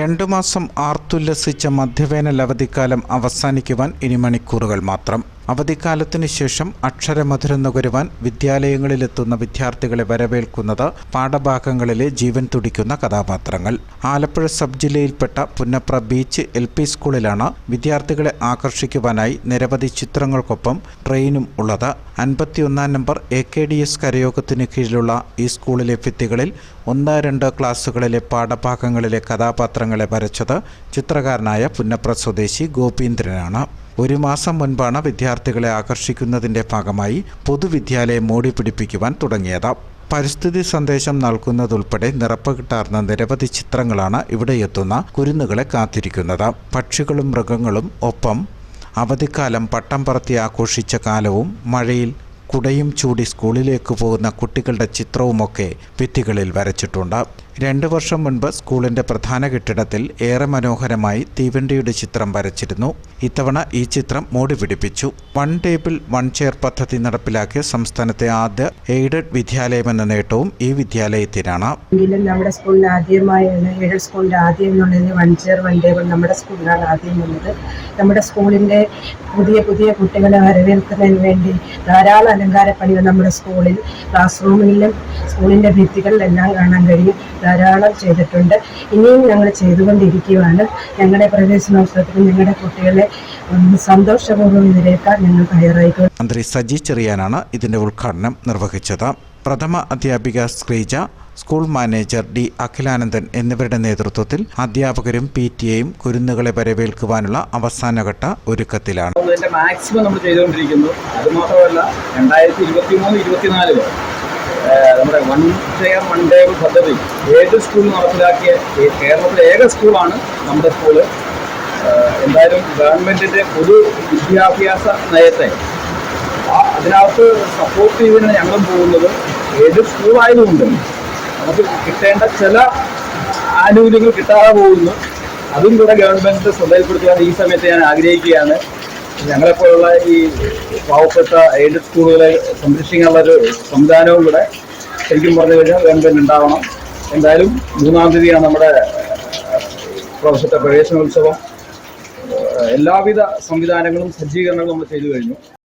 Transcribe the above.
രണ്ടു മാസം ആർത്തുല്ലസിച്ച മധ്യവേനൽ അവധിക്കാലം അവസാനിക്കുവാൻ ഇനി മണിക്കൂറുകൾ മാത്രം. അവധിക്കാലത്തിനു ശേഷം അക്ഷരമധുരം നുകരുവാൻ വിദ്യാലയങ്ങളിലെത്തുന്ന വിദ്യാർത്ഥികളെ വരവേൽക്കുന്നത് പാഠഭാഗങ്ങളിലെ ജീവൻ തുടിക്കുന്ന കഥാപാത്രങ്ങൾ. ആലപ്പുഴ സബ് ജില്ലയിൽപ്പെട്ട പുന്നപ്ര ബീച്ച് എൽ പി സ്കൂളിലാണ് വിദ്യാർത്ഥികളെ ആകർഷിക്കുവാനായി നിരവധി ചിത്രങ്ങൾക്കൊപ്പം ട്രെയിനും ഉള്ളത്. അൻപത്തിയൊന്നാം number A K D S കരയോഗത്തിന് കീഴിലുള്ള ഈ സ്കൂളിലെ ഭിത്തികളിൽ ഒന്ന് രണ്ട് ക്ലാസ്സുകളിലെ പാഠഭാഗങ്ങളിലെ കഥാപാത്രങ്ങളെ വരച്ചത് ചിത്രകാരനായ പുന്നപ്ര സ്വദേശി ഗോപീന്ദ്രനാണ്. ഒരു മാസം മുൻപാണ് വിദ്യാർത്ഥികളെ ആകർഷിക്കുന്നതിന്റെ ഭാഗമായി പൊതുവിദ്യാലയം മോടി പിടിപ്പിക്കുവാൻ തുടങ്ങിയത്. പരിസ്ഥിതി സന്ദേശം നൽകുന്നതുൾപ്പെടെ നിറപ്പകിട്ടാർന്ന നിരവധി ചിത്രങ്ങളാണ് ഇവിടെ എത്തുന്ന കുരുന്നുകളെ കാത്തിരിക്കുന്നത്. പക്ഷികളും മൃഗങ്ങളും ഒപ്പം അവധിക്കാലം പട്ടം പറത്തി ആഘോഷിച്ച കാലവും മഴയിൽ കുടയും ചൂടി സ്കൂളിലേക്ക് പോകുന്ന കുട്ടികളുടെ ചിത്രവുമൊക്കെ ഭിത്തികളിൽ വരച്ചിട്ടുണ്ട്. രണ്ട് വർഷം മുൻപ് സ്കൂളിന്റെ പ്രധാന കെട്ടിടത്തിൽ ഏറെ മനോഹരമായി തീവണ്ടിയുടെ ചിത്രം വരച്ചിരുന്നു. ഇത്തവണ ഈ ചിത്രം മോടി പിടിപ്പിച്ചു. വൺ ടേബിൾ വൺ ചെയർ പദ്ധതി നടപ്പിലാക്കിയ സംസ്ഥാനത്തെ ആദ്യ എയ്ഡഡ് വിദ്യാലയമെന്ന നേട്ടവും ഈ വിദ്യാലയത്തിനാണ്. നമ്മുടെ സ്കൂളിൽ ആദ്യമായാണ് എയ്ഡഡ് സ്കൂളിൽ ആദ്യം എന്നുള്ളതിന് വൺ ചെയർ വൺ ടേബിൾ നമ്മുടെ സ്കൂളിലാണ് ആദ്യം വന്നത് നമ്മുടെ സ്കൂളിന്റെ പുതിയ പുതിയ കുട്ടികളെ വരവേൽക്കുന്നതിന് വേണ്ടി ധാരാളം അലങ്കാര പണികൾ നമ്മുടെ സ്കൂളിൽ ക്ലാസ് റൂമിലും സ്കൂളിന്റെ ഭിത്തികളിലെല്ലാം കാണാൻ കഴിയും. ധാരാളം ചെയ്തിട്ടുണ്ട്. ഇനിയും ഞങ്ങൾ ചെയ്തുകൊണ്ടിരിക്കുകയാണ്. ഞങ്ങളുടെ പ്രവേശനോത്സവത്തിൽ ഞങ്ങളുടെ കുട്ടികളെ സന്തോഷപൂർവം ഇതിലേക്കാൻ ഞങ്ങൾ തയ്യാറായിക്കൊണ്ട് മന്ത്രി സജി ചെറിയാനാണ് ഇതിന്റെ ഉദ്ഘാടനം നിർവഹിച്ചത്. പ്രഥമ അധ്യാപിക Sreeja school manager D Akhilanandan എന്നിവരുടെ നേതൃത്വത്തിൽ അധ്യാപകരും പി ടി എയും കുരുന്നുകളെ വരവേൽക്കുവാനുള്ള അവസാനഘട്ട ഒരുക്കത്തിലാണ്. മാക്സിമം നമ്മൾ ചെയ്തുകൊണ്ടിരിക്കുന്നു. അതുമാത്രമല്ല രണ്ടായിരത്തി ഇരുപത്തി മൂന്ന് ഇരുപത്തിനാലിൽ നമ്മുടെ വൺ ചെയർ വൺ ടേബിൾ പദ്ധതി ഏത് സ്കൂൾ നടപ്പിലാക്കിയ കേരളത്തിലെ ഏക സ്കൂളാണ് നമ്മുടെ സ്കൂൾ. എന്തായാലും ഗവൺമെന്റിന്റെ പൊതു വിദ്യാഭ്യാസ നയത്തെ അതിനകത്ത് സപ്പോർട്ട് ചെയ്യുന്ന ഞങ്ങളും പോകുന്നത്. ഏത് സ്കൂളായതുകൊണ്ട് നമുക്ക് കിട്ടേണ്ട ചില ആനുകൂല്യങ്ങൾ കിട്ടാതെ പോകുന്നു. അതും കൂടെ ഗവൺമെന്റ് ശ്രദ്ധയിൽപ്പെടുത്തുവാൻ ഈ സമയത്ത് ഞാൻ ആഗ്രഹിക്കുകയാണ്. ഞങ്ങളെപ്പോലുള്ള ഈ പാവപ്പെട്ട എയ്ഡഡ് സ്കൂളുകളെ സംരക്ഷിക്കാനുള്ള ഒരു സംവിധാനവും കൂടെ ശരിക്കും പറഞ്ഞു കഴിഞ്ഞാൽ ഗവൺമെന്റ് ഉണ്ടാവണം. എന്തായാലും മൂന്നാം തീയതിയാണ് നമ്മുടെ പ്രവശത്തെ പ്രവേശനോത്സവം. എല്ലാവിധ സംവിധാനങ്ങളും സജ്ജീകരണങ്ങളും നമ്മൾ ചെയ്തു കഴിഞ്ഞു.